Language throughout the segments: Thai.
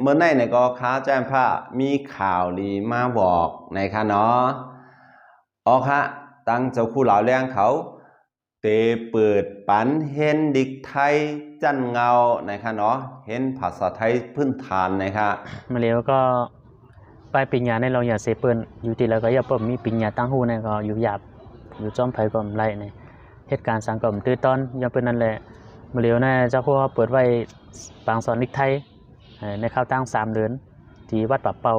เมื่อในเนี่ยก็ค้าแจ้งผ้ามีข่าวดีมาบอกนะคะเนาะอ๋อค่ะตั้งเจ้าคู่เหล่าแรงเขาเตเปิดปันเห็นดิกไทยจันเงานะคะเนาะเห็นภาษาไทยพื้นฐานนะคะมาแล้วก็ไปปิญญาในเราอย่าเสเปิ้นอยู่ที่แล้วก็อย่าเปิมมีปิญญาตั้งหูในก็อยู่หยาบอยู่จอมไผ่ก็ไล่ในเหตุการณ์สังคมตื้อตอนย่าเปิ้นนั่นแหละมาแล้วนะเจ้าพ่เปิดไว้ปางสอนลิกไทย ในข้าวตั้งสามเดือนที่วัดปะเป่า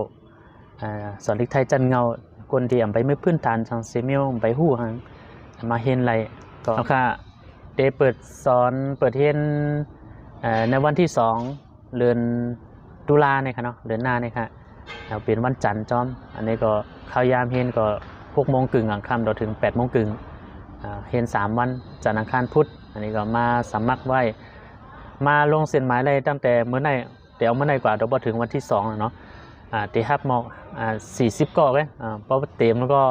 เอ่อสอนลิกไทยจันเงาคนที่อำไปไม่พื้นฐานทางเซมิวไปฮู้หังมาเห็นไรก็เอาค่ะได้เปิดสอนเปิดเรียนเอ่อในวันที่สองเดือนตุลาเนี่ยค่ะเนาะเดือนหน้าเนี่ยค่ะเอาเป็นวันจันทร์จอม อันนี้ก็เข้ายามเฮนก็หกโมงกึ่งหลังค่ำเราถึงแปดโมงกึ่งอ่าเฮนสามวันจันทร์อังคารพุธอันนี้ก็มาสมัครไว้ มาลงเส้นหมายเลยตั้งแต่เมื่อไหร่ เดี๋ยวเมื่อไหร่กว่าเดี๋ยวพอถึงวันที่สองแล้วเนาะอ่าตีฮับมอกอ่าสี่สิบกอเลยอ่าเพราะว่าเต็มแล้วก็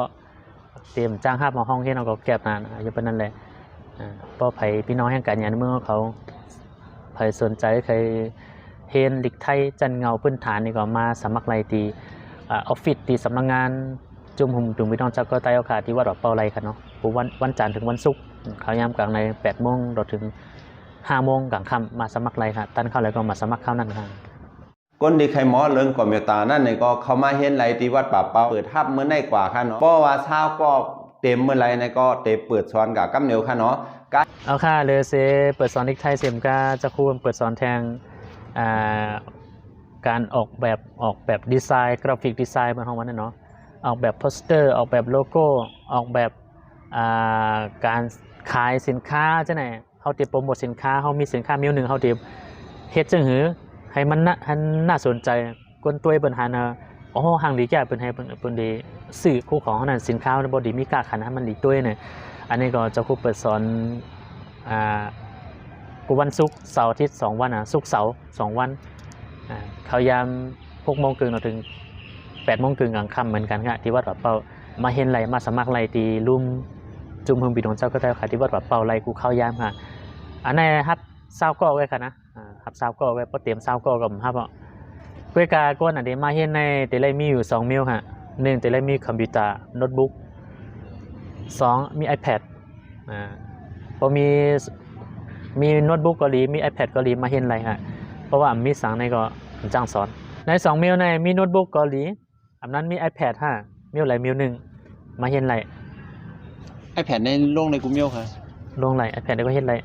เต็มจ้างฮับมาห้องเฮนเราก็แก็บนานอายุเป็นนั่นแหละอ่าเพราะไผพี่น้องแห่งการยานเมืองเขาไผสนใจใครเฮนลิกไทยจันเงาพื้นฐานนี่ก็มาสมัครไลตีอ่าออฟฟิศตีสำนักงานจุมหุมจุมพี่น้องจักก็ใต้เอาขาที่วัดดอกเปาไรครับเนาะวันวันจันทร์ถึงวันศุกร์เขายามกลางใน8โมงเราถึง 5โมงกลางค่ำมาสมัครไรครับตันเข้าแล้วก็มาสมัครเข้านั่นครับก้นดีใครหมอเรื่องก่อมเมตตานั่นเนี่ยก็เขามาเห็นไรที่วัดป่าเปาเปิดทับเมื่อในกว่าค่ะเนาะเพราะว่าเช้าก็เต็มเมื่อไรเนี่ยก็เตเปิดสอนกับกำเหนียวค่ะเนาะเอาค่ะเลยเซเปิดสอนลิกไทยเซมกาจะคูมเปิดสอนแทงอ่าการออกแบบออกแบบดีไซน์กราฟิกดีไซน์บนห้องวันนั่นเนาะออกแบบโปสเตอร์ออกแบบโลโก้ออกแบบอ่าการขายสินค้าจะไหน เขาเตรียมโปรโมทสินค้าเขามีสินค้ามิวหนึ่งเขาเตรียมเฮ็ดจังหือให้มันน่าให้น่าสนใจคนตัวเปินหานะอ๋อห่างดีแก่เปินให้เปินเปินดีสื่อคู่ของเขานั้นสินค้าบดีมีกล้าขันให้มันดีด้วยเนี่ยอันนี้ก็จะครูเปิดสอนอ่ากูวันศุกร์เสาร์อาทิตย์สองวันอะศุกร์เสาร์สองวันอ่าเขายามหกโมงครึ่งเราถึงแปดโมงครึ่งกลางค่ำเหมือนกันค่ะที่วัดวัดเป่ามาเห็นไรมาสมัครไรตีลุ่ม จุ่มเพิ่งปีนของเจ้าก็ได้ค่ะที่วัดวัดเป่าไรกูเข้ายามค่ะอันนี้ฮับเศร้าก็ไว้ค่ะนะฮับเศร้าก็ไว้เพราะเตรียมเศร้าก็กับฮับอะเพื่อการก้นอันนี้มาเห็นในเตไรมีอยู่สองมิลค่ะหนึ่งเตไรมีคอมพิวเตอร์โน้ตบุ๊กสองมี iPad อ่าพอมีมีโน้ตบุ๊กเกาหลีมี iPad เกาหลีมาเห็นอะไรฮะเพราะว่ามีสั่งในก็จ้างสอน ในสองมิลในมีโน้ตบุ๊กเกาหลีอันนั้นมี iPad ห้ามิลไหลมิลหนึ่งมาเห็นไร ไอแผ่นในลงในกูมเมียวค่ะลงไหล iPad ได้ก็เห็นไร